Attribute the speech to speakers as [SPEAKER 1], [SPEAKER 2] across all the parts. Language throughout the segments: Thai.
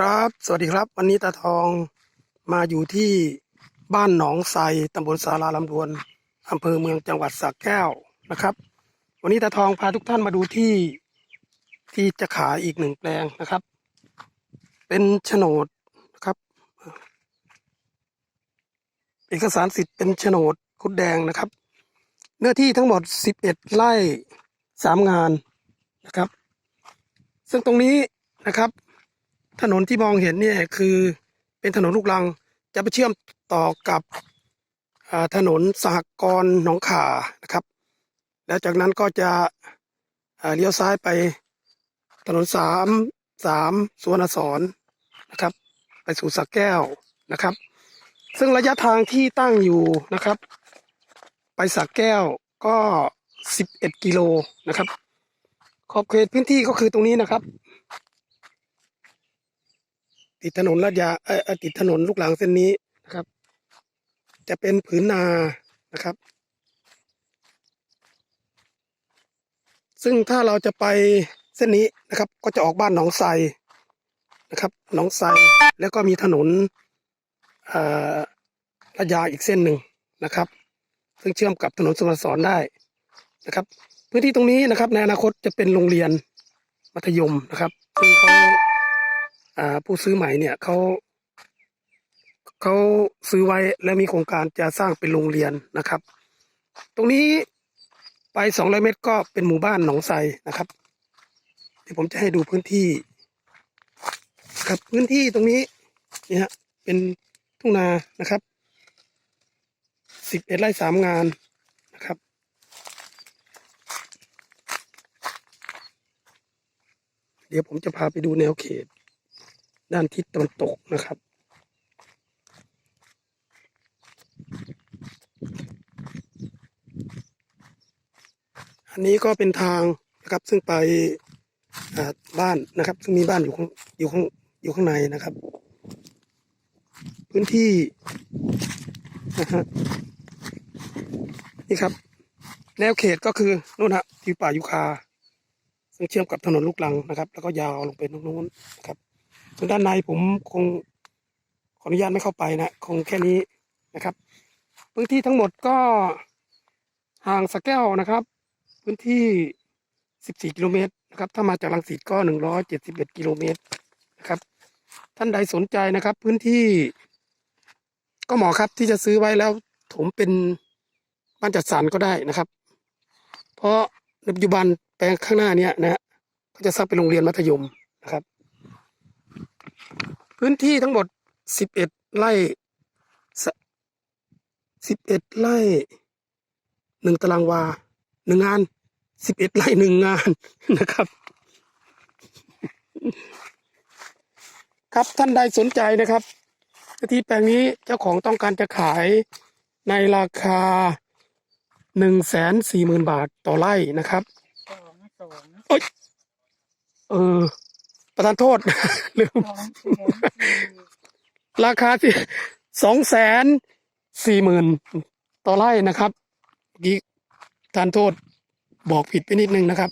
[SPEAKER 1] ครับ สวัสดีครับ วันนี้ตาทองมาอยู่ที่บ้านหนองไทรตำบลสาราลำดวนอำเภอเมืองจังหวัดสระแก้วนะครับ วันนี้ตาทองพาทุกท่านมาดูที่ที่จะขายอีกหนึ่งแปลงนะครับ เป็นโฉนดนะครับ เอกสารสิทธิ์เป็นโฉนดคุดแดงนะครับ เนื้อที่ทั้งหมด 11 ไร่สามงานนะครับ ซึ่งตรงนี้นะครับ ถนนที่มองเห็นเนี่ยคือเป็นถนนลูกรังจะไปเชื่อมต่อกับถนนสหกรณ์หนองข่านะครับ แล้วจากนั้นก็จะเลี้ยวซ้ายไปถนนสามสามสวนสอนนะครับ ไปสู่สักแก้วนะครับ ซึ่งระยะทางที่ตั้งอยู่นะครับ ไปสักแก้วก็11กิโลนะครับ ขอบเขตพื้นที่ก็คือตรงนี้นะครับ ติดถนนลาดยาเออเอ่อติดถนนลูกหลังเส้นนี้นะครับ จะเป็นผืนนานะครับ ซึ่งถ้าเราจะไปเส้นนี้นะครับ ก็จะออกบ้านหนองไทรนะครับหนองไทรแล้วก็มีถนนเอ่อลาดยาอีกเส้นหนึ่งนะครับ ซึ่งเชื่อมกับถนนสุวรรณสอนได้นะครับ พื้นที่ตรงนี้นะครับ ในอนาคตจะเป็นโรงเรียนมัธยมนะครับซึ่งเขา อ่าผู้ซื้อใหม่เนี่ยเขาเขาซื้อไว้และมีโครงการจะสร้างเป็นโรงเรียนนะครับ ตรงนี้ไปสองร้อยเมตรก็เป็นหมู่บ้านหนองไทรนะครับ เดี๋ยวผมจะให้ดูพื้นที่ ครับพื้นที่ตรงนี้นี่ฮะเป็นทุ่งนานะครับสิบเอ็ดไร่สามงานนะครับ เดี๋ยวผมจะพาไปดูแนวเขต ด้านทิศตะวันตกนะครับ อันนี้ก็เป็นทางนะครับซึ่งไปบ้านนะครับ ซึ่งมีบ้านอยู่ข้างอยู่ข้างอยู่ข้างในนะครับ พื้นที่นะฮะนี่ครับ แนวเขตก็คือนู่นฮะทิวป่ายุคาซึ่งเชื่อมกับถนนลูกลังนะครับ แล้วก็ยาวลงไปตรงนู้นนะครับ ส่วนด้านในผมคงขออนุญาตไม่เข้าไปนะคงแค่นี้นะครับ พื้นที่ทั้งหมดก็ห่างสะแก้วนะครับ พื้นที่ 14 กิโลเมตรนะครับ ถ้ามาจากลังสิตก็ 171 กิโลเมตรนะครับ ท่านใดสนใจนะครับ พื้นที่ก็เหมาะครับที่จะซื้อไว้แล้วถมเป็นบ้านจัดสรรก็ได้นะครับ เพราะในปัจจุบันแปลงข้างหน้าเนี้ยนะฮะก็จะสร้างเป็นโรงเรียนมัธยมนะครับ พื้นที่ทั้งหมด11ไร่สิบเอ็ดไร่หนึ่งตารางวาหนึ่งงานสิบเอ็ดไร่หนึ่งงานนะครับ ครับท่านใดสนใจนะครับที่แปลงนี้เจ้าของต้องการจะขายในราคาหนึ่งแสนสี่หมื่นบาทต่อไร่นะครับ
[SPEAKER 2] สองสอง
[SPEAKER 1] เออ ประทานโทษลืม
[SPEAKER 2] สองแสนสี่
[SPEAKER 1] ราคาที่สองแสนสี่หมื่นต่อไร่นะครับเมื่อกี้ทานโทษบอกผิดไปนิดนึงนะครับ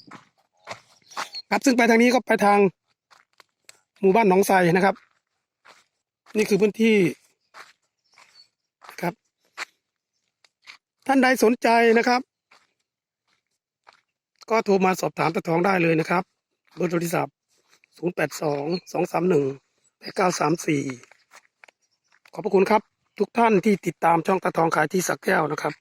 [SPEAKER 1] ครับซึ่งไปทางนี้ก็ไปทางหมู่บ้านหนองไทรนะครับ นี่คือพื้นที่นะครับ ท่านใดสนใจนะครับ ก็โทรมาสอบถามตะทองได้เลยนะครับเบอร์โทรศัพท์ ศูนย์แปดสองสองสามหนึ่งแปดเก้าสามสี่ขอบพระคุณครับ ทุกท่านที่ติดตามช่องตาทองขายที่สักแก้วนะครับ